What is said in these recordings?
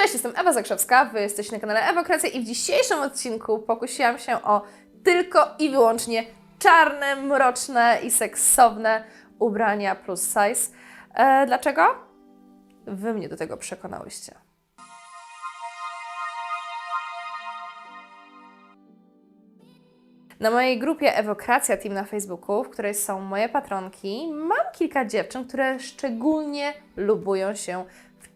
Cześć, jestem Ewa Zakrzewska, Wy jesteście na kanale Ewokracja i w dzisiejszym odcinku pokusiłam się o tylko i wyłącznie czarne, mroczne i seksowne ubrania plus size. E, dlaczego? Wy mnie do tego przekonałyście. Na mojej grupie Ewokracja Team na Facebooku, w której są moje patronki, mam kilka dziewczyn, które szczególnie lubują się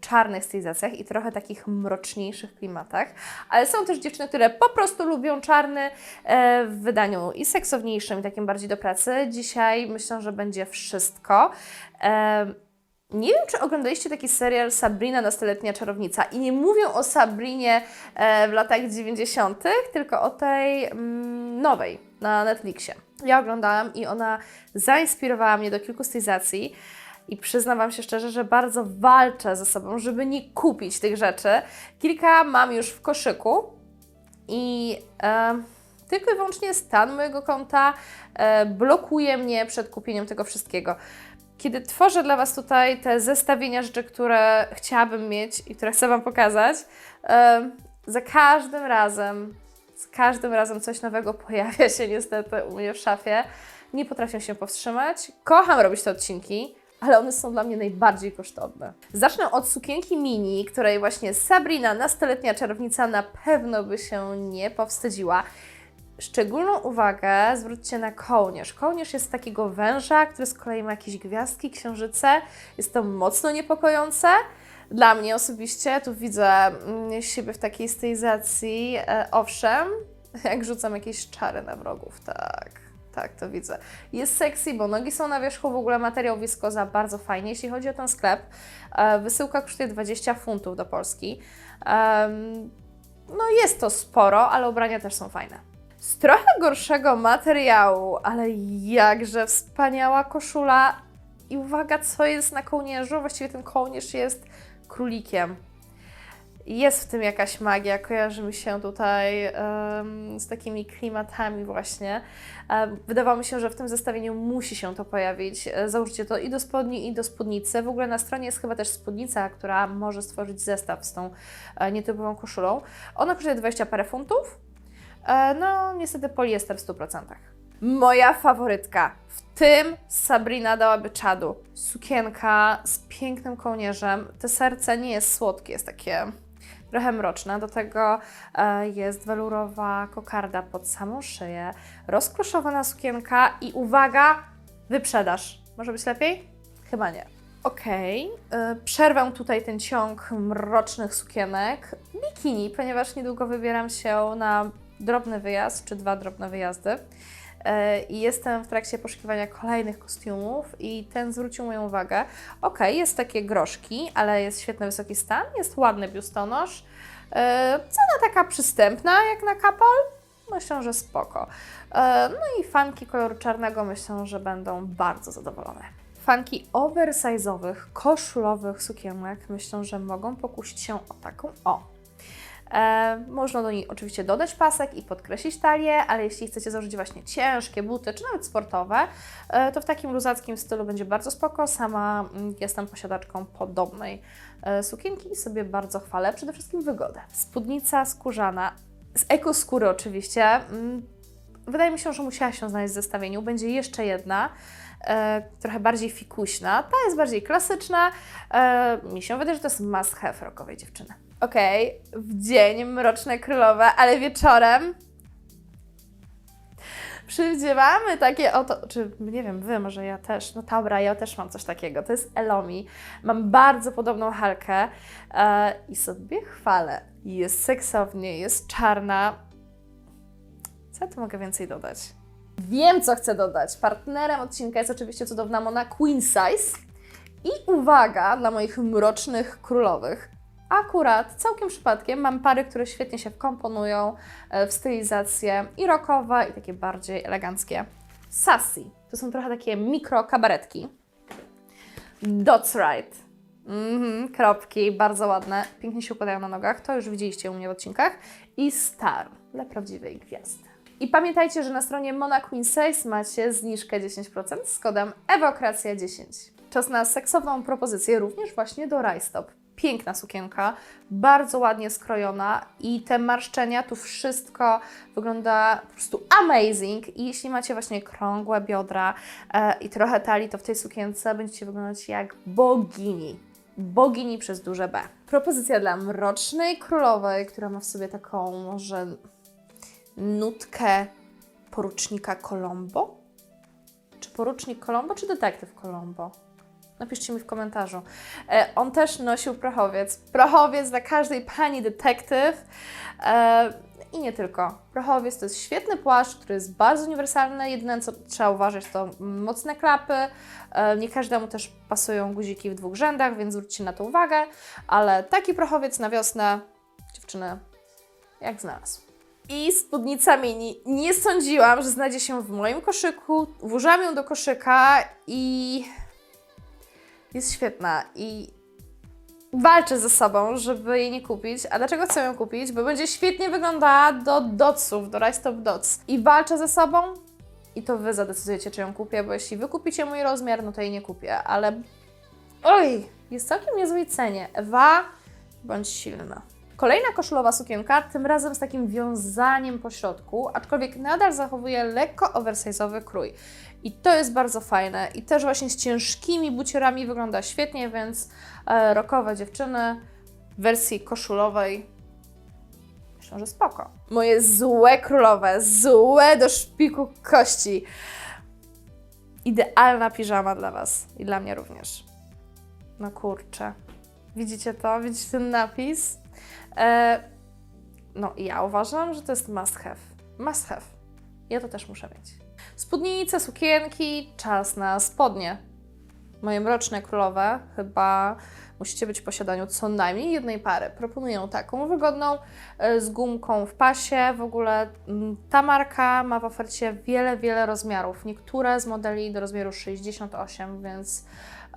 czarnych stylizacjach i trochę takich mroczniejszych klimatach, ale są też dziewczyny, które po prostu lubią czarny e, w wydaniu i seksowniejszym, i takim bardziej do pracy. Dzisiaj myślę, że będzie wszystko. E, nie wiem, czy oglądaliście taki serial Sabrina, nastoletnia czarownica. I nie mówię o Sabrinie e, w latach 90., tylko o tej mm, nowej na Netflixie. Ja oglądałam i ona zainspirowała mnie do kilku stylizacji. I przyznam Wam się szczerze, że bardzo walczę ze sobą, żeby nie kupić tych rzeczy. Kilka mam już w koszyku i e, tylko i wyłącznie stan mojego konta e, blokuje mnie przed kupieniem tego wszystkiego. Kiedy tworzę dla Was tutaj te zestawienia rzeczy, które chciałabym mieć i które chcę Wam pokazać, e, za każdym razem, z każdym razem coś nowego pojawia się niestety u mnie w szafie. Nie potrafię się powstrzymać. Kocham robić te odcinki, ale one są dla mnie najbardziej kosztowne. Zacznę od sukienki mini, której właśnie Sabrina, nastoletnia czarownica, na pewno by się nie powstydziła. Szczególną uwagę zwróćcie na kołnierz. Kołnierz jest takiego węża, który z kolei ma jakieś gwiazdki, księżyce. Jest to mocno niepokojące. Dla mnie osobiście, tu widzę mm, siebie w takiej stylizacji, e, owszem, jak rzucam jakieś czary na wrogów, tak. Tak, to widzę. Jest sexy, bo nogi są na wierzchu, w ogóle materiał wiskoza bardzo fajnie. Jeśli chodzi o ten sklep, e, wysyłka kosztuje 20 funtów do Polski. No jest to sporo, ale ubrania też są fajne. Z trochę gorszego materiału, ale jakże wspaniała koszula. I uwaga, co jest na kołnierzu? Właściwie ten kołnierz jest królikiem. Jest w tym jakaś magia, kojarzy mi się tutaj em, z takimi klimatami właśnie. Em, wydawało mi się, że w tym zestawieniu musi się to pojawić. E, Załóżcie to i do spodni, i do spódnicy. W ogóle na stronie jest chyba też spódnica, która może stworzyć zestaw z tą e, nietypową koszulą. Ona kosztuje 20 parę funtów. E, No, niestety poliester w 100%. Moja faworytka. W tym Sabrina dałaby czadu. Sukienka z pięknym kołnierzem. To serce nie jest słodkie, jest takie trochę mroczne. Do tego e, jest welurowa kokarda pod samą szyję, rozkloszowana sukienka i uwaga, wyprzedaż. Może być lepiej? Chyba nie. Okej, e, przerwę tutaj ten ciąg mrocznych sukienek. Bikini, ponieważ niedługo wybieram się na drobny wyjazd, czy dwa drobne wyjazdy. E, I jestem w trakcie poszukiwania kolejnych kostiumów i ten zwrócił moją uwagę. Ok, jest takie groszki, ale jest świetny wysoki stan, jest ładny biustonosz. E, Cena taka przystępna jak na kapal. Myślę, że spoko. E, No i fanki koloru czarnego myślę, że będą bardzo zadowolone. Fanki oversize'owych, koszulowych sukienek myślę, że mogą pokusić się o taką o. E, można do niej oczywiście dodać pasek i podkreślić talię, ale jeśli chcecie założyć właśnie ciężkie buty, czy nawet sportowe, e, to w takim luzackim stylu będzie bardzo spoko. Sama mm, jestem posiadaczką podobnej e, sukienki i sobie bardzo chwalę. Przede wszystkim wygodę. Spódnica skórzana, z ekoskóry oczywiście. Mm, Wydaje mi się, że musiała się znaleźć w zestawieniu. Będzie jeszcze jedna, trochę bardziej fikuśna. Ta jest bardziej klasyczna. Mi się wydaje, że to jest must have rockowej dziewczyny. Okej, w dzień mroczne królowe, ale wieczorem przywdziewamy takie oto, czy nie wiem, wy, może ja też, no dobra, ja też mam coś takiego, to jest Elomi, mam bardzo podobną halkę e, i sobie chwalę, jest seksownie, jest czarna, co ja tu mogę więcej dodać? Wiem, co chcę dodać. Partnerem odcinka jest oczywiście cudowna Mona Queen Size. I uwaga dla moich mrocznych królowych. Akurat całkiem przypadkiem mam pary, które świetnie się wkomponują e, w stylizację i rockowe, i takie bardziej eleganckie. Sassy. To są trochę takie mikro kabaretki. Dots Right. Mhm, kropki, bardzo ładne, pięknie się układają na nogach, to już widzieliście u mnie w odcinkach. I Star, dla prawdziwej gwiazdy. I pamiętajcie, że na stronie Mona Queen Size macie zniżkę 10% z kodem EWOKRACJA10. Czas na seksowną propozycję również właśnie do rajstop. Piękna sukienka, bardzo ładnie skrojona i te marszczenia, tu wszystko wygląda po prostu amazing. I jeśli macie właśnie krągłe biodra e, i trochę talii, to w tej sukience będziecie wyglądać jak bogini. Bogini przez duże B. Propozycja dla mrocznej królowej, która ma w sobie taką może nutkę porucznika Colombo? Czy porucznik Colombo, czy detektyw Colombo? Napiszcie mi w komentarzu. E, on też nosił prochowiec. Prochowiec dla każdej pani detektyw. E, I nie tylko. Prochowiec to jest świetny płaszcz, który jest bardzo uniwersalny. Jedyne, co trzeba uważać, to mocne klapy. E, nie każdemu też pasują guziki w dwóch rzędach, więc zwróćcie na to uwagę. Ale taki prochowiec na wiosnę, dziewczyny, jak znalazł. I spódnica mini. Nie sądziłam, że znajdzie się w moim koszyku. Włożyłam ją do koszyka i jest świetna. I walczę ze sobą, żeby jej nie kupić. A dlaczego chcę ją kupić? Bo będzie świetnie wyglądała do doców, do Rise Top Dots. I walczę ze sobą i to Wy zadecydujecie, czy ją kupię, bo jeśli Wy kupicie mój rozmiar, no to jej nie kupię. Ale oj, jest całkiem niezłej cenie. Ewa, bądź silna. Kolejna koszulowa sukienka, tym razem z takim wiązaniem po środku, aczkolwiek nadal zachowuje lekko oversize'owy krój. I to jest bardzo fajne. I też właśnie z ciężkimi buciorami wygląda świetnie, więc e, rokowe dziewczyny w wersji koszulowej myślę, że spoko. Moje złe królowe, złe do szpiku kości. Idealna piżama dla Was i dla mnie również. No kurczę. Widzicie to? Widzicie ten napis? E, no i ja uważam, że to jest must have. Must have. Ja to też muszę mieć. Spódnice, sukienki, czas na spodnie. Moje mroczne królowe chyba musicie być w posiadaniu co najmniej jednej pary. Proponuję taką wygodną, e, z gumką w pasie. W ogóle mm, ta marka ma w ofercie wiele, wiele rozmiarów. Niektóre z modeli do rozmiaru 68, więc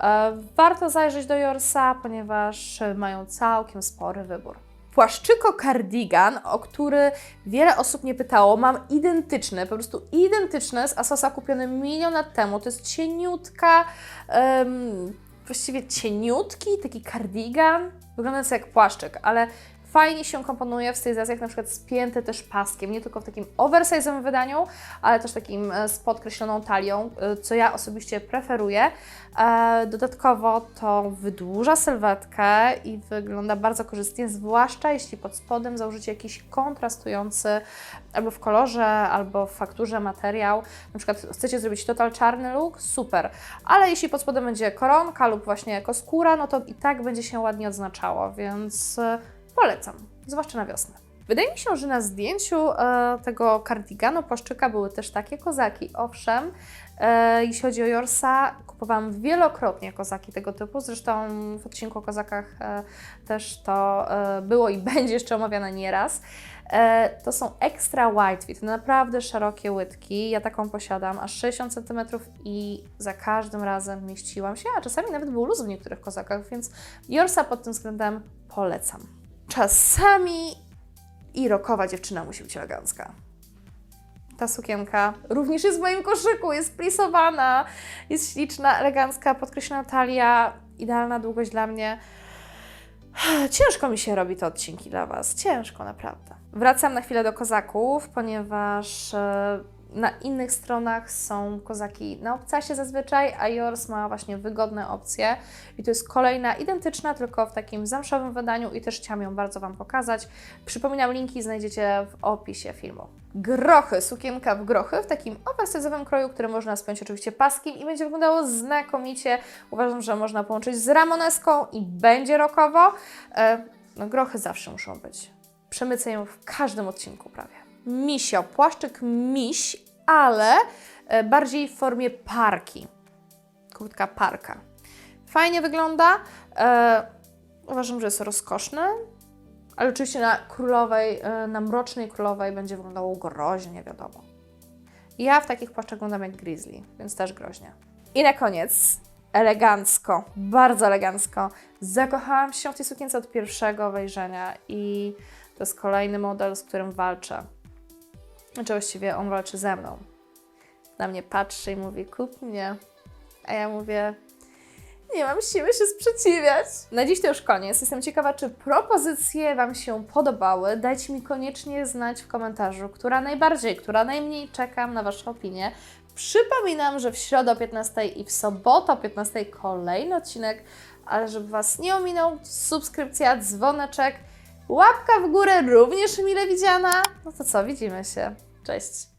e, warto zajrzeć do Jorsa, ponieważ mają całkiem spory wybór. Płaszczyko cardigan, o który wiele osób mnie pytało, mam identyczny, po prostu identyczny z Asosa kupiony milion lat temu. To jest cieniutka, em, właściwie cieniutki, taki cardigan, wyglądający jak płaszczyk, ale fajnie się komponuje w stylizacjach na przykład spięty też paskiem, nie tylko w takim oversize'owym wydaniu, ale też takim e, z podkreśloną talią, e, co ja osobiście preferuję. E, Dodatkowo to wydłuża sylwetkę i wygląda bardzo korzystnie, zwłaszcza jeśli pod spodem założycie jakiś kontrastujący albo w kolorze, albo w fakturze materiał. Na przykład chcecie zrobić total czarny look, super, ale jeśli pod spodem będzie koronka lub właśnie skóra, no to i tak będzie się ładnie odznaczało, więc polecam, zwłaszcza na wiosnę. Wydaje mi się, że na zdjęciu e, tego kardiganu płaszczyka były też takie kozaki. Owszem, e, jeśli chodzi o Jorsa, kupowałam wielokrotnie kozaki tego typu. Zresztą w odcinku o kozakach e, też to e, było i będzie jeszcze omawiane nieraz. E, to są extra wide fit, naprawdę szerokie łydki. Ja taką posiadam, aż 60 cm i za każdym razem mieściłam się, a czasami nawet był luz w niektórych kozakach, więc Jorsa pod tym względem polecam. Czasami i rokowa dziewczyna musi być elegancka. Ta sukienka również jest w moim koszyku, jest plisowana, jest śliczna, elegancka, podkreślona talia, idealna długość dla mnie. Ciężko mi się robi te odcinki dla Was, ciężko naprawdę. Wracam na chwilę do kozaków, ponieważ e, na innych stronach są kozaki na obcasie zazwyczaj, a Yours ma właśnie wygodne opcje. I to jest kolejna identyczna, tylko w takim zamszowym wydaniu i też chciałam ją bardzo Wam pokazać. Przypominam, linki znajdziecie w opisie filmu. Grochy, sukienka w grochy w takim oversize'owym kroju, który można spiąć oczywiście paskiem i będzie wyglądało znakomicie. Uważam, że można połączyć z ramoneską i będzie rokowo. E, no grochy zawsze muszą być. Przemycę ją w każdym odcinku prawie. Misio, płaszczyk miś, ale e, bardziej w formie parki. Kurtka parka. Fajnie wygląda. E, uważam, że jest rozkoszny, ale oczywiście na królowej, e, na mrocznej królowej będzie wyglądało groźnie, wiadomo. Ja w takich płaszczach wyglądam jak grizzly, więc też groźnie. I na koniec, elegancko, bardzo elegancko. Zakochałam się w tej sukience od pierwszego wejrzenia i to jest kolejny model, z którym walczę. Znaczy właściwie on walczy ze mną. Na mnie patrzy i mówi, kup mnie. A ja mówię, Nie mam siły się sprzeciwiać. Na dziś to już koniec. Jestem ciekawa, czy propozycje Wam się podobały. Dajcie mi koniecznie znać w komentarzu, która najbardziej, która najmniej. Czekam na Wasze opinie. Przypominam, że w środę o 15 i w sobotę o 15 kolejny odcinek, ale żeby Was nie ominął, subskrypcja, dzwoneczek, łapka w górę również mile widziana. No to co, widzimy się. Cześć!